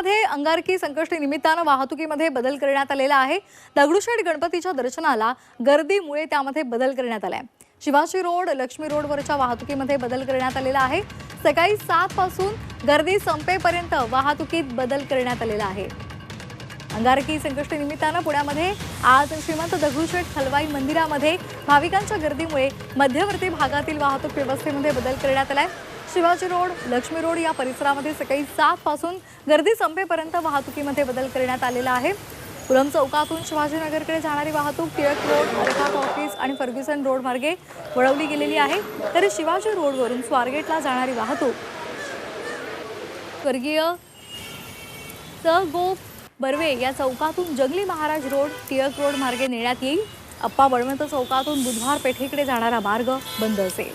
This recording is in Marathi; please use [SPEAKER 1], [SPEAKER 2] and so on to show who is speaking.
[SPEAKER 1] पुण्यामध्ये अंगारकी संकष्टी निमित्तानं वाहतुकीमध्ये बदल करण्यात आलेला आहे. दगडूशेठ गणपतीच्या दर्शनाला गर्दीमुळे त्यामध्ये बदल करण्यात आलाय. शिवाजी रोड लक्ष्मी रोडवरच्या वाहतुकीमध्ये बदल करण्यात आलेला आहे. सकाळी सात पासून गर्दी संपेपर्यंत वाहतुकीत बदल करण्यात आलेला आहे. अंगारकी संकष्टी निमित्तानं पुण्यामध्ये आज श्रीमंत दगडूशेठ हलवाई मंदिरामध्ये भाविकांच्या गर्दीमुळे मध्यवर्ती भागातील वाहतूक व्यवस्थेमध्ये बदल करण्यात आलाय. शिवाजी रोड लक्ष्मी रोड या परिसरामध्ये सकाळी सात पासून गर्दी संपेपर्यंत वाहतुकीमध्ये बदल करण्यात आलेला आहे. पुलम चौकातून शिवाजीनगरकडे जाणारी वाहतूक टिळक रोड अरखात ऑफिस आणि फर्ग्युसन रोड मार्गे वळवली गेलेली आहे. तर शिवाजी रोडवरून स्वारगेटला जाणारी वाहतूक स्वर्गीय स. गो. बर्वे या चौकातून जंगली महाराज रोड टिळक रोड मार्गे नेण्यात येईल. अप्पा बळवंत चौकातून बुधवार पेठेकडे जाणारा मार्ग बंद असेल.